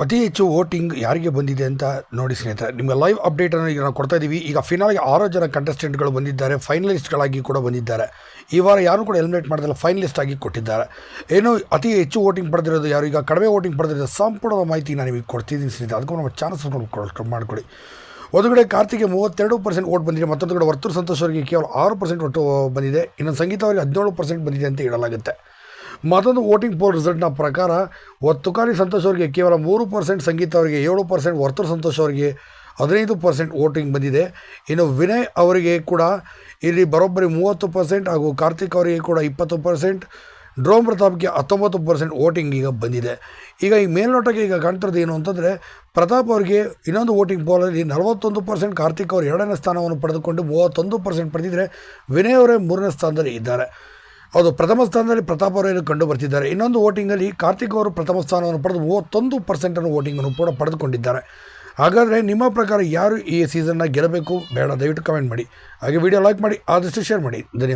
ಅತಿ ಹೆಚ್ಚು ವೋಟಿಂಗ್ ಯಾರಿಗೆ ಬಂದಿದೆ ಅಂತ ನೋಡಿ ಸ್ನೇಹಿತರೆ, ನಿಮಗೆ ಲೈವ್ ಅಪ್ಡೇಟನ್ನು ಈಗ ನಾವು ಕೊಡ್ತಾ ಇದ್ದೀವಿ ಈಗ ಫಿನಾಲ್ಗೆ ಆರು ಜನ ಕಂಟೆಸ್ಟೆಂಟ್ಗಳು ಬಂದಿದ್ದಾರೆ ಫೈನಲಿಸ್ಟ್ಗಳಾಗಿ ಕೂಡ ಬಂದಿದ್ದಾರೆ. ಈ ವಾರ ಯಾರು ಕೂಡ ಎಲಿಮಿನೇಟ್ ಮಾಡಿದ್ರೆ ಫೈನಲಿಸ್ಟ್ ಆಗಿ ಕೊಟ್ಟಿದ್ದಾರೆ. ಏನು ಅತಿ ಹೆಚ್ಚು ವೋಟಿಂಗ್ ಪಡೆದಿರೋದು ಯಾರು? ಈಗ ಕಡಿಮೆ ವೋಟಿಂಗ್ ಪಡೆದಿರೋದು ಸಂಪೂರ್ಣ ಮಾಹಿತಿ ನಾನು ನಿಮಗೆ ಕೊಡ್ತಿದ್ದೀನಿ ಸ್ನೇಹಿತರೆ. ಅದಕ್ಕೂ ನಮ್ಮ ಚಾನ್ಸ್ ಮಾಡಿಕೊಡಿ. ಒಂದು ಕಡೆ ಕಾರ್ತಿಗೆ ಮೂವತ್ತೆರಡು ಪರ್ಸೆಂಟ್ ವೋಟ್ ಬಂದಿದೆ, ಮತ್ತೊಂದು ಕಡೆ ವರ್ತೂರು ಸಂತೋಷ್ ಅವರಿಗೆ ಕೇವಲ ಆರು ಪರ್ಸೆಂಟ್ ಒಟ್ಟು ಬಂದಿದೆ. ಇನ್ನೊಂದು ಸಂಗೀತ ಅವರಿಗೆ ಹದಿನೇಳು ಪರ್ಸೆಂಟ್ ಬಂದಿದೆ ಅಂತ ಹೇಳಲಾಗುತ್ತೆ. ಮತ್ತೊಂದು ವೋಟಿಂಗ್ ಪೋಲ್ ರಿಸಲ್ಟ್ನ ಪ್ರಕಾರ ಒತ್ತುಕಾಲಿ ಸಂತೋಷ್ ಅವರಿಗೆ ಕೇವಲ ಮೂರು ಪರ್ಸೆಂಟ್ ಸಂಗೀತ ಅವರಿಗೆ ಏಳು ಪರ್ಸೆಂಟ್, ವರ್ತೂರು ಸಂತೋಷ್ ಅವರಿಗೆ ಹದಿನೈದು ಪರ್ಸೆಂಟ್ ವೋಟಿಂಗ್ ಬಂದಿದೆ. ಇನ್ನು ವಿನಯ್ ಅವರಿಗೆ ಕೂಡ ಇಲ್ಲಿ ಬರೋಬ್ಬರಿ ಮೂವತ್ತು ಪರ್ಸೆಂಟ್ ಹಾಗೂ ಕಾರ್ತಿಕ್ ಅವರಿಗೆ ಕೂಡ ಇಪ್ಪತ್ತು ಪರ್ಸೆಂಟ್, ಡ್ರೋಮ್ ಪ್ರತಾಪ್ಗೆ ಹತ್ತೊಂಬತ್ತು ಪರ್ಸೆಂಟ್ ವೋಟಿಂಗ್ ಈಗ ಬಂದಿದೆ. ಈಗ ಈ ಮೇಲ್ನೋಟಕ್ಕೆ ಈಗ ಕಾಣ್ತಿರೋದು ಏನು ಅಂತಂದರೆ ಪ್ರತಾಪ್ ಅವರಿಗೆ ಇನ್ನೊಂದು ವೋಟಿಂಗ್ ಪೋಲಲ್ಲಿ ನಲವತ್ತೊಂದು ಪರ್ಸೆಂಟ್, ಕಾರ್ತಿಕ್ ಅವರು ಎರಡನೇ ಸ್ಥಾನವನ್ನು ಪಡೆದುಕೊಂಡು ಮೂವತ್ತೊಂದು ಪರ್ಸೆಂಟ್ ಪಡೆದಿದ್ದರೆ ವಿನಯ್ ಅವರೇ ಮೂರನೇ ಸ್ಥಾನದಲ್ಲಿ ಇದ್ದಾರೆ. ಹೌದು, ಪ್ರಥಮ ಸ್ಥಾನದಲ್ಲಿ ಪ್ರತಾಪ್ ಅವರೇನು ಕಂಡು ಬರ್ತಿದ್ದಾರೆ ಇನ್ನೊಂದು ವೋಟಿಂಗಲ್ಲಿ ಕಾರ್ತಿಕ್ ಅವರು ಪ್ರಥಮ ಸ್ಥಾನವನ್ನು ಪಡೆದು ಮೂವತ್ತೊಂದು ಪರ್ಸೆಂಟನ್ನು ವೋಟಿಂಗನ್ನು ಕೂಡ ಪಡೆದುಕೊಂಡಿದ್ದಾರೆ. ಹಾಗಾದರೆ ನಿಮ್ಮ ಪ್ರಕಾರ ಯಾರು ಈ ಸೀಸನ್ನ ಗೆಲ್ಲಬೇಕು? ಬೇಡ, ದಯವಿಟ್ಟು ಕಮೆಂಟ್ ಮಾಡಿ. ಹಾಗೆ ವಿಡಿಯೋ ಲೈಕ್ ಮಾಡಿ, ಆದಷ್ಟು ಶೇರ್ ಮಾಡಿ. ಧನ್ಯವಾದ.